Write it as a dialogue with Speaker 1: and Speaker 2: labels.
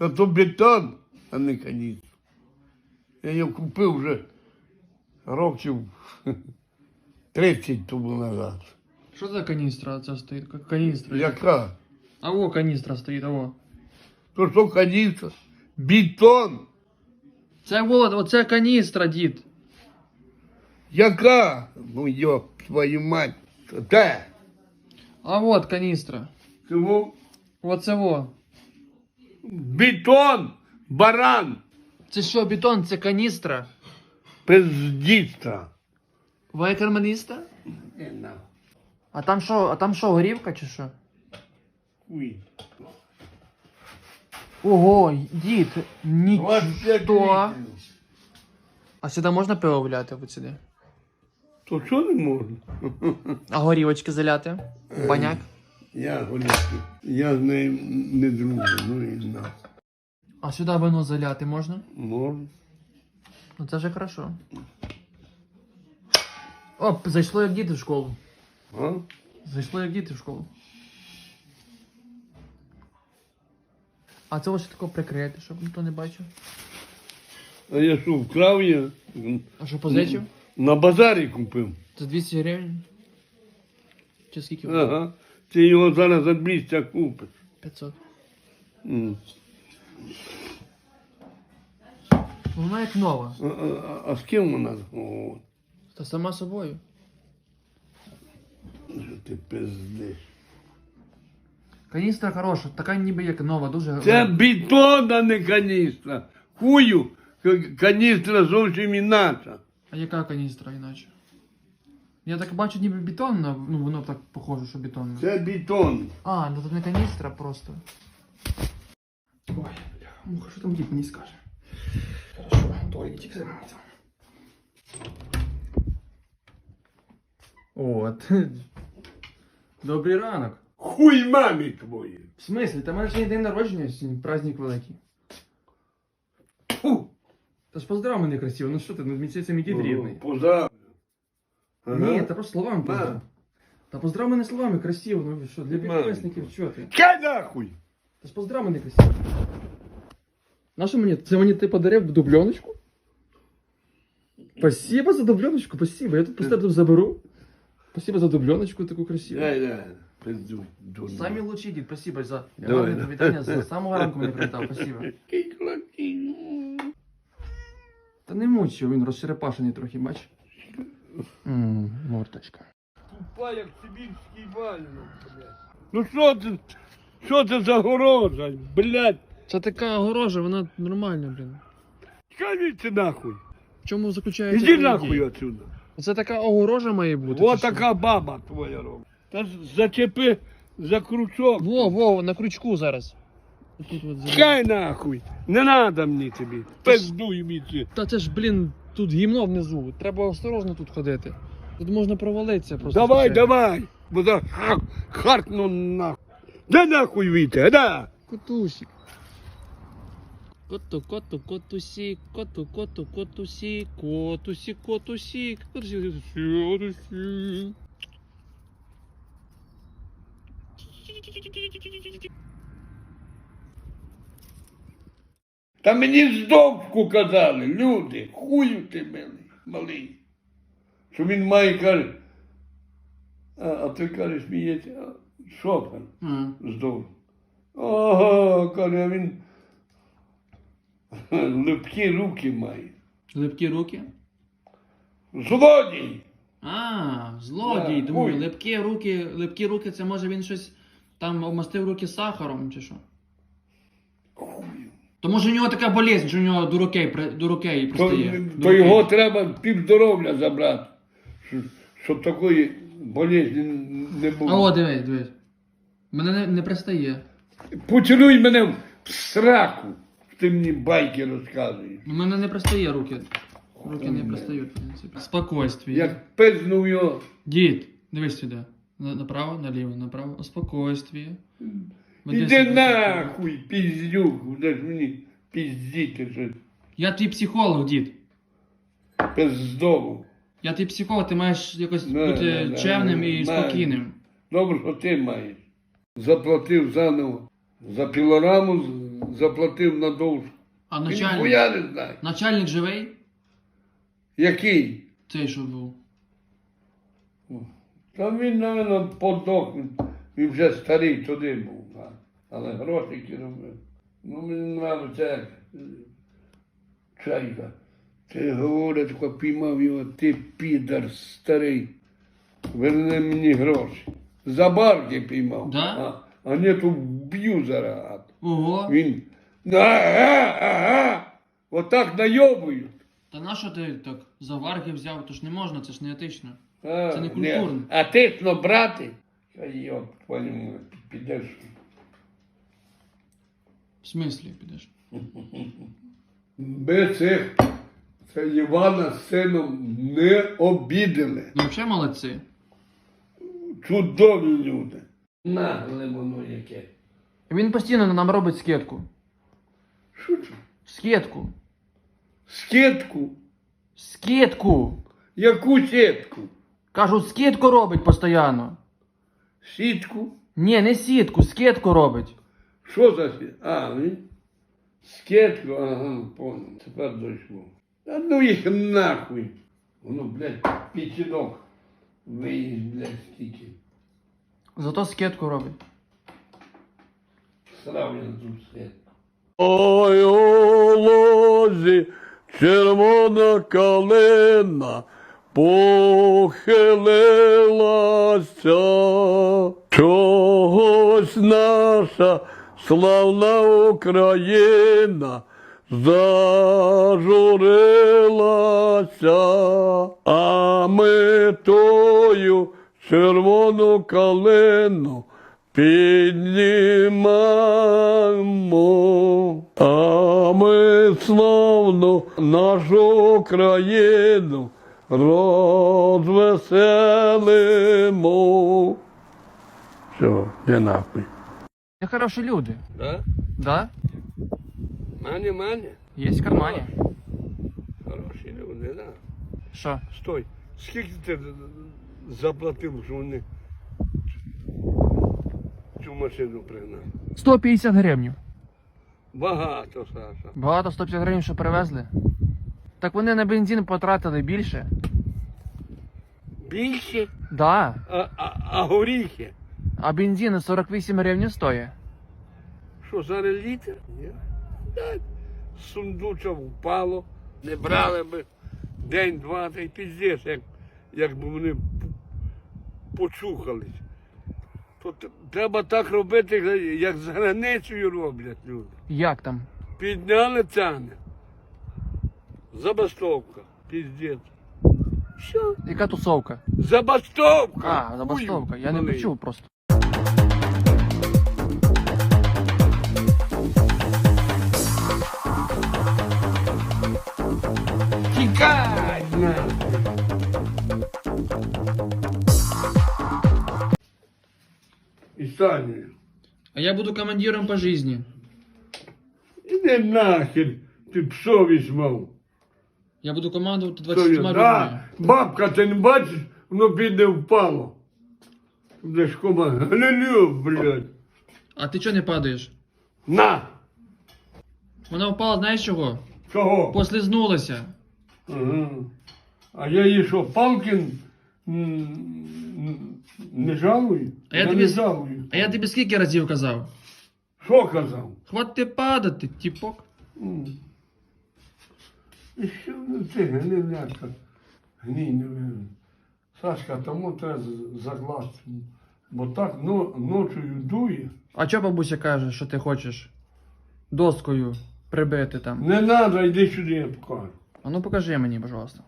Speaker 1: Та то бетон, а не каністр. Я його купив вже років 30 тому назад.
Speaker 2: Що за каністра це стоїть? К- Каністра.
Speaker 1: Яка?
Speaker 2: А во каністра стоїть, а во.
Speaker 1: То що каністр? Бетон.
Speaker 2: Це во, оце каністра, дід.
Speaker 1: Яка? Ну йоп, твою мать. Де?
Speaker 2: А от каністра.
Speaker 1: Чому?
Speaker 2: Оце во.
Speaker 1: Бетон, баран,
Speaker 2: Це що, бетон, це каністра?
Speaker 1: пиздіста.
Speaker 2: Вайкерманіста? А там що, а там що, горівка чи що?
Speaker 1: Хуй.
Speaker 2: Ого, дід, нічого. А сюди можна пиво вляти от сюди?
Speaker 1: То що не можна?
Speaker 2: А горівочки заляти? Баняк?
Speaker 1: Я горівки. Я з нею не дружу, ну і на.
Speaker 2: А сюди вино заляти можна?
Speaker 1: Можна.
Speaker 2: Ну це вже хорошо. Оп, зайшло як діти в школу.
Speaker 1: А?
Speaker 2: Зайшло як діти в школу. А це ось тако прикрити, щоб ніхто не бачив.
Speaker 1: А я що, вкрав я?
Speaker 2: А що позичив?
Speaker 1: На базарі купив.
Speaker 2: Це 200 гривень? Чи скільки?
Speaker 1: Ага. Ти його зараз за 200 купиш.
Speaker 2: 500.
Speaker 1: М.
Speaker 2: Вона як нова.
Speaker 1: А, а, а з ким вона? О,
Speaker 2: Та сама собою.
Speaker 1: що ти пиздиш.
Speaker 2: Каністра хороша, така ніби як нова, дуже.
Speaker 1: Це бетон, а не каністра. Хую, к- каністра зовсім інакша.
Speaker 2: А яка каністра іначе? Я так бачу, ніби бетонна, ну воно так похоже, що бетонна.
Speaker 1: Це бетон.
Speaker 2: А, ну тут не каністра просто. Ой, бля, муха, що там дід мені скаже? Хорошо, туалетик займається. От. Добрий ранок.
Speaker 1: Хуй мамі твої.
Speaker 2: В смислі, та в мене ж є день народження сьогодні, праздник великий.
Speaker 1: Фу.
Speaker 2: Та ж поздрав мене красиво, ну що ти, ну мій це мій дід рідний.
Speaker 1: Поза.
Speaker 2: Ні, та просто словами
Speaker 1: Да.
Speaker 2: поздрав. Та поздрав мене словами красиво, ну що, для
Speaker 1: Мам.
Speaker 2: підписників, що ти?
Speaker 1: Чай нахуй.
Speaker 2: Та ж поздрав мене красиво. Нащо мені? Це мені ти подарив дубльоночку? Спасибо за дубльоночку, спасибо. Я тут просто тут заберу. Спасибо за дубльоночку таку красиву.
Speaker 1: Дай, дай. Пизду.
Speaker 2: Самі лучші дід, спасибо за
Speaker 1: Давай,
Speaker 2: гарне
Speaker 1: давай.
Speaker 2: вітання. З самого ранку мене привітав, спасибо. Та не мучив, він розчерепашений трохи, бач. Ммм, морточка.
Speaker 1: Тупа, як сибірський вальнок, блядь. Ну що це? Що це за горожа, блядь?
Speaker 2: Це така огорожа, вона нормальна, блін.
Speaker 1: Скажіть нахуй.
Speaker 2: В чому заключається?
Speaker 1: Іди
Speaker 2: її
Speaker 1: нахуй
Speaker 2: дія?
Speaker 1: отсюда.
Speaker 2: Це така огорожа має бути.
Speaker 1: О
Speaker 2: чи що?
Speaker 1: така баба твоя робить. Та ж зачепи за крючок.
Speaker 2: Во, во, на крючку зараз. Тут от зараз.
Speaker 1: Чекай нахуй. Не надо мені тобі. Пиздуй мені.
Speaker 2: Та це ж, блін, тут гімно внизу. Треба осторожно тут ходити. Тут можна провалитися просто.
Speaker 1: Давай,
Speaker 2: случайно.
Speaker 1: давай. Бо за харкну нахуй. Да нахуй Вітя, да.
Speaker 2: Котусик. Коту, коту, котусік, коту, коту, котусік, котусік, котусік, котусік, котусік.
Speaker 1: Та мені здовку казали, люди, хую ти милий, малий. Що він має каже. А, а ти каже, сміється, а, шофер
Speaker 2: М.
Speaker 1: здовг. Ага, каже, а він липкі руки має.
Speaker 2: Липкі руки?
Speaker 1: Злодій!
Speaker 2: А, злодій, думаю,
Speaker 1: ой.
Speaker 2: липкі руки, липкі руки, це може він щось там обмастив руки сахаром чи що?
Speaker 1: Хую.
Speaker 2: То може у нього така болезнь, що у нього до рукей, при- до рукей
Speaker 1: То,
Speaker 2: пристає. До
Speaker 1: то його треба півздоров'я забрати, щоб, щоб такої болезні не
Speaker 2: А
Speaker 1: було.
Speaker 2: о, дивись, дивись. Мене не, не пристає.
Speaker 1: Поцілуй мене в сраку, ти мені байки розказуєш.
Speaker 2: У мене не пристає руки. Руки не пристають, в принципі. Спокойствие.
Speaker 1: Як пизнув його.
Speaker 2: Дід, дивись сюди. На- Направо, наліво, направо. Спокойствие.
Speaker 1: Іди нахуй, піздюк, де ж мені піздіти щось.
Speaker 2: Я твій психолог, дід.
Speaker 1: Пиздову.
Speaker 2: Я твій психолог, ти маєш якось
Speaker 1: Не,
Speaker 2: бути
Speaker 1: не, не,
Speaker 2: чемним і
Speaker 1: не.
Speaker 2: спокійним.
Speaker 1: Добре, що ти маєш. Заплатив заново за пілораму, з- заплатив на довжку.
Speaker 2: А
Speaker 1: Він
Speaker 2: начальник?
Speaker 1: ніхуя не знає.
Speaker 2: Начальник живий?
Speaker 1: Який?
Speaker 2: Цей, що був.
Speaker 1: Та він, мабуть, подох, він, вже старий туди був. Але грошики робив. Ну, мені нравиться як е, чайка. Ти говорить, піймав його, ти підар старий. Верни мені гроші. За барки піймав.
Speaker 2: Да?
Speaker 1: А, а не то вб'ю зараз.
Speaker 2: Ого.
Speaker 1: Він. Ага, ага. Отак найобують.
Speaker 2: Та на що ти так заварки взяв? То ж не можна, це ж не етично.
Speaker 1: А,
Speaker 2: Це не культурно.
Speaker 1: А ти но брати? Та йоп, твою підеш.
Speaker 2: В смислі підеш?
Speaker 1: Ми цих це Івана з сином не обідали.
Speaker 2: Ви взагалі молодці.
Speaker 1: Чудові люди. Нагле воно яке.
Speaker 2: Він постійно нам робить скидку.
Speaker 1: Що це?
Speaker 2: Скидку.
Speaker 1: Скидку?
Speaker 2: Скидку.
Speaker 1: Яку сітку?
Speaker 2: Кажуть, скидку робить постійно.
Speaker 1: Сітку?
Speaker 2: Ні, не сітку, скидку робить.
Speaker 1: Що за? А, він? Скидку, ага, понял. Тепер дійшло. Та ну їх нахуй. Воно, блядь, пічінок. Виїзд, блядь, стільки.
Speaker 2: Зато скидку робить.
Speaker 1: Срав я на ту сітку. Ой, лозі червона калина похилилася. Чогось наша славна Україна зажурилася, а ми тою червону калину піднімаємо, а ми славну нашу країну розвеселимо. Все, не нахуй.
Speaker 2: Хороші люди.
Speaker 1: Да?
Speaker 2: Да?
Speaker 1: Мані, мані.
Speaker 2: Є в кармані.
Speaker 1: Хороші люди, да.
Speaker 2: Що?
Speaker 1: Стой, скільки ти заплатив, що вони цю машину пригнали?
Speaker 2: 150 гривень.
Speaker 1: Багато, Саша.
Speaker 2: Багато 150 гривень, що привезли. Так вони на бензин потратили більше.
Speaker 1: Більше?
Speaker 2: Да.
Speaker 1: А, а, а горіхи?
Speaker 2: А бензин 48 гривень стоїть.
Speaker 1: Що, зараз літр? Ні. Сундуча впало, не брали би день-два, та й піздець, як, якби вони почухались. То треба так робити, як за границею роблять люди.
Speaker 2: Як там?
Speaker 1: Підняли ціни. Забастовка. Піздець. Що?
Speaker 2: Яка тусовка?
Speaker 1: Забастовка!
Speaker 2: А, забастовка. Я не
Speaker 1: Хуй,
Speaker 2: почув просто.
Speaker 1: І
Speaker 2: А я буду командиром по житті.
Speaker 1: іди нахер, ти б совість мав.
Speaker 2: Я буду командувати
Speaker 1: Що
Speaker 2: 20
Speaker 1: я,
Speaker 2: людьми.
Speaker 1: да? Бабка, ти не бачиш, воно піде впало. Кома, галилю, блядь.
Speaker 2: А ти чого не падаєш?
Speaker 1: На!
Speaker 2: Вона впала, знаєш чого?
Speaker 1: Чого?
Speaker 2: Послизнулася.
Speaker 1: Ага. А я їй що, палки м, м, не жалую?
Speaker 2: А я
Speaker 1: не
Speaker 2: тобі-
Speaker 1: жалую.
Speaker 2: А я тобі скільки разів казав?
Speaker 1: Що казав?
Speaker 2: Хватить падати, тіпок.
Speaker 1: М. І що ну ти, гниляка, гній. Сашка, тому треба з- закласти. Бо так но, ночою дує.
Speaker 2: А чого бабуся каже, що ти хочеш доскою прибити там?
Speaker 1: Не треба, йди сюди, я покажу.
Speaker 2: А ну покажи мені, пожалуйста.